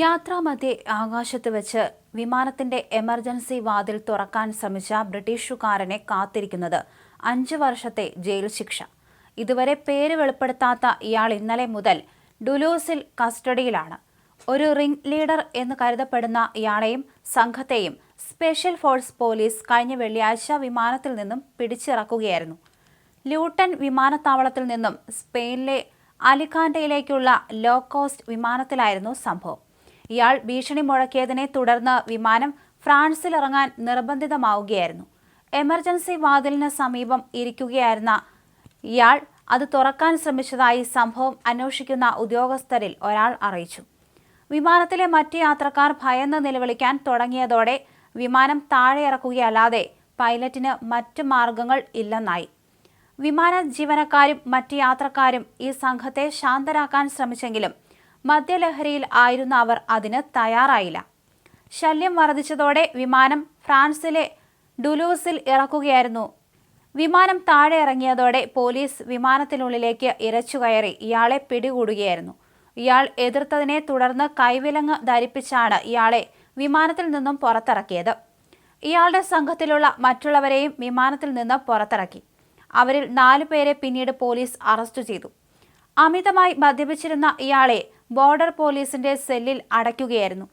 യാത്രാമധ്യേ ആകാശത്ത് വെച്ച് വിമാനത്തിന്റെ എമർജൻസി വാതിൽ തുറക്കാൻ ശ്രമിച്ച ബ്രിട്ടീഷുകാരനെ കാത്തിരിക്കുന്നത് അഞ്ച് വർഷത്തെ ജയിൽ ശിക്ഷ. ഇതുവരെ പേര് വെളിപ്പെടുത്താത്ത ഇയാൾ ഇന്നലെ മുതൽ ഡുലൂസിൽ കസ്റ്റഡിയിലാണ്. ഒരു റിംഗ് ലീഡർ എന്ന് കരുതപ്പെടുന്ന ഇയാളെയും സംഘത്തെയും സ്പെഷ്യൽ ഫോഴ്സ് പോലീസ് കഴിഞ്ഞ വെള്ളിയാഴ്ച വിമാനത്തിൽ നിന്നും പിടിച്ചിറക്കുകയായിരുന്നു. ലൂട്ടൺ വിമാനത്താവളത്തിൽ നിന്നും സ്പെയിനിലെ അലിഖാൻഡയിലേക്കുള്ള ലോ കോസ്റ്റ് വിമാനത്തിലായിരുന്നു സംഭവം. ഇയാൾ ഭീഷണി മുഴക്കിയതിനെ തുടർന്ന് വിമാനം ഫ്രാൻസിലിറങ്ങാൻ നിർബന്ധിതമാവുകയായിരുന്നു. എമർജൻസി വാതിലിന് സമീപം ഇരിക്കുകയായിരുന്ന ഇയാൾ അത് തുറക്കാൻ ശ്രമിച്ചതായി സംഭവം അന്വേഷിക്കുന്ന ഉദ്യോഗസ്ഥരിൽ ഒരാൾ അറിയിച്ചു. വിമാനത്തിലെ മറ്റ് യാത്രക്കാർ ഭയന്ന് നിലവിളിക്കാൻ തുടങ്ങിയതോടെ വിമാനം താഴെ ഇറക്കുകയല്ലാതെ പൈലറ്റിന് മറ്റ് മാർഗങ്ങൾ ഇല്ലെന്നായി. വിമാന ജീവനക്കാരും മറ്റ് യാത്രക്കാരും ഈ സംഘത്തെ ശാന്തരാക്കാൻ ശ്രമിച്ചെങ്കിലും മദ്യലഹരിയിൽ ആയിരുന്ന അവർ അതിന് തയ്യാറായില്ല. ശല്യം വർദ്ധിച്ചതോടെ വിമാനം ഫ്രാൻസിലെ ഡുലൂസിൽ ഇറക്കുകയായിരുന്നു. വിമാനം താഴെ ഇറങ്ങിയതോടെ പോലീസ് വിമാനത്തിനുള്ളിലേക്ക് ഇരച്ചുകയറി ഇയാളെ പിടികൂടുകയായിരുന്നു. ഇയാൾ എതിർത്തതിനെ തുടർന്ന് കൈവിലങ്ങ് ധരിപ്പിച്ചാണ് ഇയാളെ വിമാനത്തിൽ നിന്നും പുറത്തിറക്കിയത്. ഇയാളുടെ സംഘത്തിലുള്ള മറ്റുള്ളവരെയും വിമാനത്തിൽ നിന്ന് പുറത്തിറക്കി. അവരിൽ നാലു പേരെ പിന്നീട് പോലീസ് അറസ്റ്റ് ചെയ്തു. അമിതമായി മദ്യപിച്ചിരുന്ന ഇയാളെ ബോർഡർ പോലീസിന്റെ സെല്ലിൽ അടയ്ക്കുകയായിരുന്നു.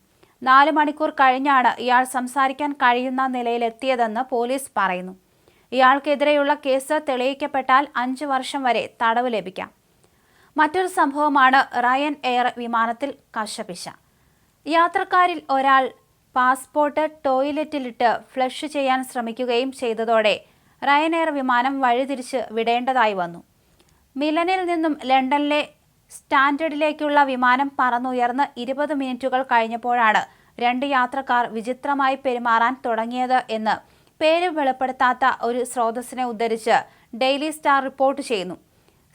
നാല് മണിക്കൂർ കഴിഞ്ഞാണ് ഇയാൾ സംസാരിക്കാൻ കഴിയുന്ന നിലയിലെത്തിയതെന്ന് പോലീസ് പറയുന്നു. ഇയാൾക്കെതിരെയുള്ള കേസ് തെളിയിക്കപ്പെട്ടാൽ അഞ്ച് വർഷം വരെ തടവ് ലഭിക്കാം. മറ്റൊരു സംഭവമാണ് റയൻ എയർ വിമാനത്തിൽ കശപിശ. യാത്രക്കാരിൽ ഒരാൾ പാസ്പോർട്ട് ടോയ്ലറ്റിലിട്ട് ഫ്ലഷ് ചെയ്യാൻ ശ്രമിക്കുകയും ചെയ്തതോടെ റയൻ എയർ വിമാനം വഴിതിരിച്ച് വിടേണ്ടതായി വന്നു. മിലനിൽ നിന്നും ലണ്ടനിലെ സ്റ്റാൻഡേർഡിലേക്കുള്ള വിമാനം പറന്നുയർന്ന് ഇരുപത് മിനിറ്റുകൾ കഴിഞ്ഞപ്പോഴാണ് രണ്ട് യാത്രക്കാർ വിചിത്രമായി പെരുമാറാൻ തുടങ്ങിയത് എന്ന് പേര് വെളിപ്പെടുത്താത്ത ഒരു സ്രോതസ്സിനെ ഉദ്ധരിച്ച് ഡെയിലി സ്റ്റാർ റിപ്പോർട്ട് ചെയ്യുന്നു.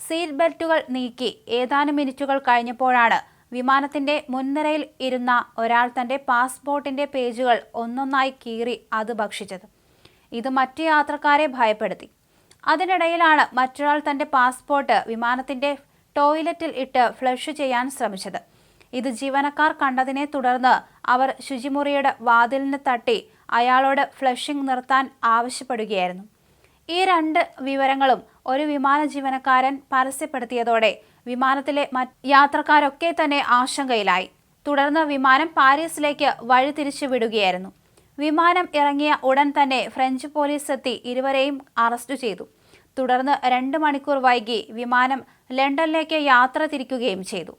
സീറ്റ് ബെൽറ്റുകൾ നീക്കി ഏതാനും മിനിറ്റുകൾ കഴിഞ്ഞപ്പോഴാണ് വിമാനത്തിന്റെ മുൻനിരയിൽ ഇരുന്ന ഒരാൾ തന്റെ പാസ്പോർട്ടിന്റെ പേജുകൾ ഒന്നൊന്നായി കീറി അത് ഭക്ഷിച്ചത്. ഇത് മറ്റു യാത്രക്കാരെ ഭയപ്പെടുത്തി. അതിനിടയിലാണ് മറ്റൊരാൾ തന്റെ പാസ്പോർട്ട് വിമാനത്തിന്റെ ടോയ്ലറ്റിൽ ഇട്ട് ഫ്ലഷ് ചെയ്യാൻ ശ്രമിച്ചത്. ഇത് ജീവനക്കാർ കണ്ടതിനെ തുടർന്ന് അവർ ശുചിമുറിയുടെ വാതിലിന് തട്ടി അയാളോട് ഫ്ലഷിംഗ് നിർത്താൻ ആവശ്യപ്പെടുകയായിരുന്നു. ഈ രണ്ട് വിവരങ്ങളും ഒരു വിമാന ജീവനക്കാരൻ പരസ്യപ്പെടുത്തിയതോടെ വിമാനത്തിലെ യാത്രക്കാരൊക്കെ തന്നെ ആശങ്കയിലായി. തുടർന്ന് വിമാനം പാരീസിലേക്ക് വഴിതിരിച്ചു വിടുകയായിരുന്നു. വിമാനം ഇറങ്ങിയ ഉടൻ തന്നെ ഫ്രഞ്ച് പോലീസ് എത്തി ഇരുവരെയും അറസ്റ്റ് ചെയ്തു. തുടർന്ന് രണ്ട് മണിക്കൂർ വൈകി വിമാനം ലണ്ടനിലേക്ക് യാത്ര തിരിക്കുകയും ചെയ്തു